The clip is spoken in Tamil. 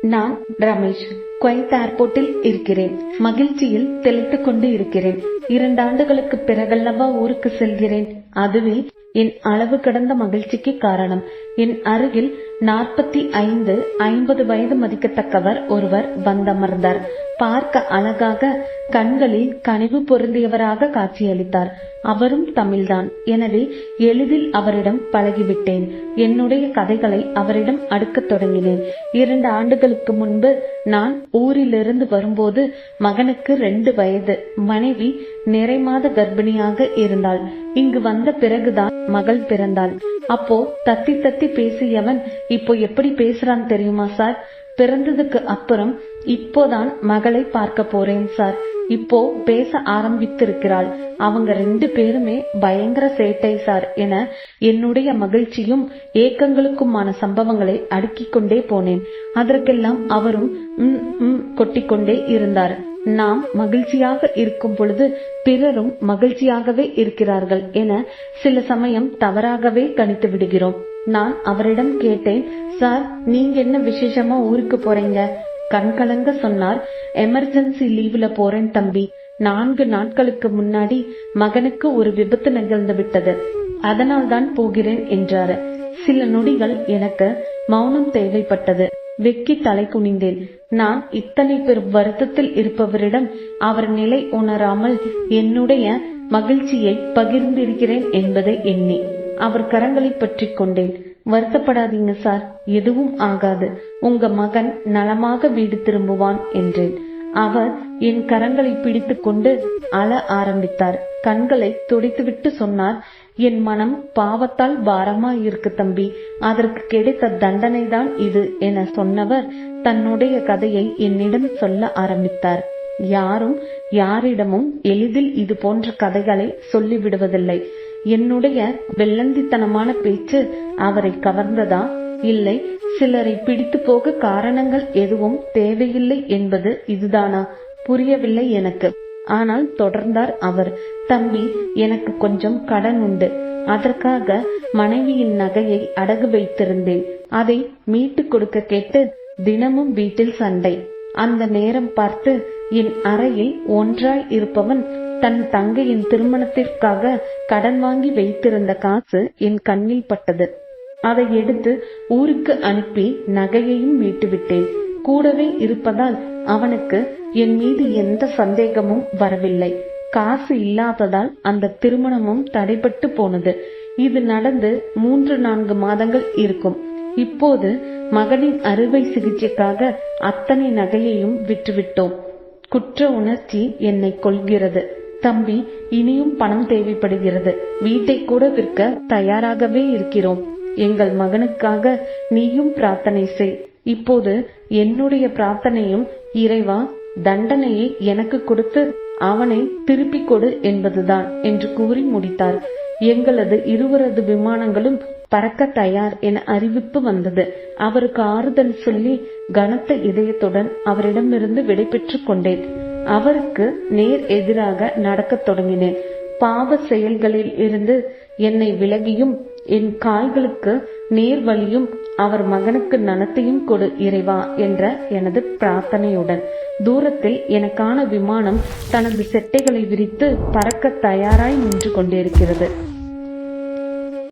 நான் ரமேஷ் குவைத் ஏர்போர்ட்டில் இருக்கிறேன். மகிழ்ச்சியில் தெளித்துக் கொண்டு இருக்கிறேன். இரண்டு ஆண்டுகளுக்கு பிறகல்லவா ஊருக்கு செல்கிறேன். அதுவே என் அளவு கடந்த மகிழ்ச்சிக்கு காரணம். என் அருகில் நாற்பத்தி ஐந்து ஐம்பது வயது மதிக்கத்தக்கவர் ஒருவர் வந்தமர்ந்தார். பார்க்க அழகாக கண்களில் கனிவு பொருந்தியவராக காட்சியளித்தார். அவரும் தமிழ்தான். எனவே எளிதில் அவரிடம் பழகிவிட்டேன். என்னுடைய கதைகளை அவரிடம் அடுக்கத் தொடங்கினேன். இரண்டு ஆண்டுகளுக்கு முன்பு நான் ஊரிலிருந்து வரும்போது மகனுக்கு ரெண்டு வயது. மனைவி நிறைமாத கர்ப்பிணியாக இருந்தாள். இங்கு வந்த பிறகுதான் மகள் பிறந்தாள். அப்போ தத்தி தத்தி பேசியவன் இப்போ எப்படி பேசுறான் தெரியுமா சார்? பிறந்ததுக்கு அப்புறம் இப்போதான் மகளை பார்க்க போறேன் சார். இப்போ பேச ஆரம்பித்திருக்கிறாள். அவங்க ரெண்டு பேருமே பயங்கர சேட்டை சார் என என்னுடைய மகிழ்ச்சியும் ஏக்கங்களுக்குமான சம்பவங்களை அடுக்கிக் கொண்டே போனேன். அதற்கெல்லாம் அவரும் உம் உம் கொட்டிக்கொண்டே இருந்தார். நாம் மகிழ்ச்சியாக இருக்கும் பொழுது பிறரும் மகிழ்ச்சியாகவே இருக்கிறார்கள் என சில சமயம் தவறாகவே கணித்து விடுகிறோம். நான் அவரிடம் கேட்டேன் சார் நீங்க என்ன விசேஷமா ஊருக்கு போறீங்க? கண்கலங்க சொன்னார் எமர்ஜென்சி லீவ்ல போறேன் தம்பி. நான்கு நாட்களுக்கு முன்னாடி மகனுக்கு ஒரு விபத்து நிகழ்ந்து விட்டது. அதனால் தான் போகிறேன் என்றாரு. சில நொடிகள் எனக்கு மௌனம் தேவைப்பட்டது. வெக்கி தலை குனிந்தேன். நான் இத்தனை பெரும் வருத்தத்தில் இருப்பவரிடம் அவர் நிலை உணராமல் என்னுடைய மகிழ்ச்சியை பகிர்ந்திருக்கிறேன் என்பதை எண்ணி அவர் கரங்களை பற்றி கொண்டேன். வருத்தப்படாதீங்க சார் எதுவும் ஆகாது. உங்க மகன் நலமாக வீடு திரும்புவான் என்றேன். அவர் என் கரங்களை பிடித்துக் கொண்டு அழ ஆரம்பித்தார். கண்களை துடைத்துவிட்டு சொன்னார் என் மனம் பாவத்தால் பாரமா இருக்கு தம்பி. அதற்கு கிடைத்த தண்டனை தான் இது என சொன்னவர் தன்னுடைய கதையை என்னிடம் சொல்ல ஆரம்பித்தார். யாரும் யாரிடமும் எளிதில் இது போன்ற கதைகளை சொல்லிவிடுவதில்லை. என்னுடைய வெள்ளந்தித்தனமான பேச்சு அவரை கவர்ந்ததா இல்லை. சிலரை பிடித்து போக காரணங்கள் எதுவும் தேவையில்லை என்பது இதுதானா? புரியவில்லை எனக்கு. ஆனால் தொடர்ந்தார் அவர். தம்பி எனக்கு கொஞ்சம் கடன் உண்டு. அதற்காக மனைவியின் நகையை அடகு வைத்திருந்தேன். அதை மீட்டு கொடுக்க கேட்டு தினமும் வீட்டில் சண்டை. அந்த நேரம் பார்த்து என் அறையில் ஒன்றாய் இருப்பவன் தன் தங்கையின் திருமணத்திற்காக கடன் வாங்கி வைத்திருந்த காசு என் கண்ணில் பட்டது. அதை எடுத்து ஊருக்கு அனுப்பி நகையையும் மீட்டுவிட்டேன். கூடவே இருப்பதால் அவனுக்கு என் மீது எந்த சந்தேகமும் வரவில்லை. காசு இல்லாததால் அந்த திருமணமும் தடைபட்டு போனது. இது நடந்து மூன்று நான்கு மாதங்கள் இருக்கும். இப்போது மகனின் அறுவை சிகிச்சைக்காக அத்தனை நகையையும் விற்றுவிட்டோம். குற்ற உணர்ச்சி என்னை கொள்கிறது தம்பி இனியும் பணம் தேவைப்படுகிறது. வீட்டை கூட விற்க தயாராகவே இருக்கிறோம். எங்கள் மகனுக்காக நீயும் பிரார்த்தனை செய். இப்போது என்னுடைய பிரார்த்தனையும் இறைவா தண்டனையை எனக்கு கொடுத்து அவனை திருப்பிக் கொடு என்பதுதான் என்று கூறி முடித்தார். எங்களது இருவரது விமானங்களும் பறக்க தயார் என அறிவிப்பு வந்தது. அவருக்கு ஆறுதல் சொல்லி கனத்த இதயத்துடன் அவரிடமிருந்து விடைபெற்றுக் கொண்டேன். அவருக்கு நேர் எதிராக நடக்கத் தொடங்கினேன். பாவ செயல்களில் இருந்து என்னை விலகியும் என் கால்களுக்கு நேர் வழியும் அவர் மகனுக்கு நனத்தையும் கொடு இறைவா என்ற எனது பிரார்த்தனையுடன். தூரத்தில் எனக்கான விமானம் தனது செட்டைகளை விரித்து பறக்க தயாராய் நின்று கொண்டிருக்கிறது.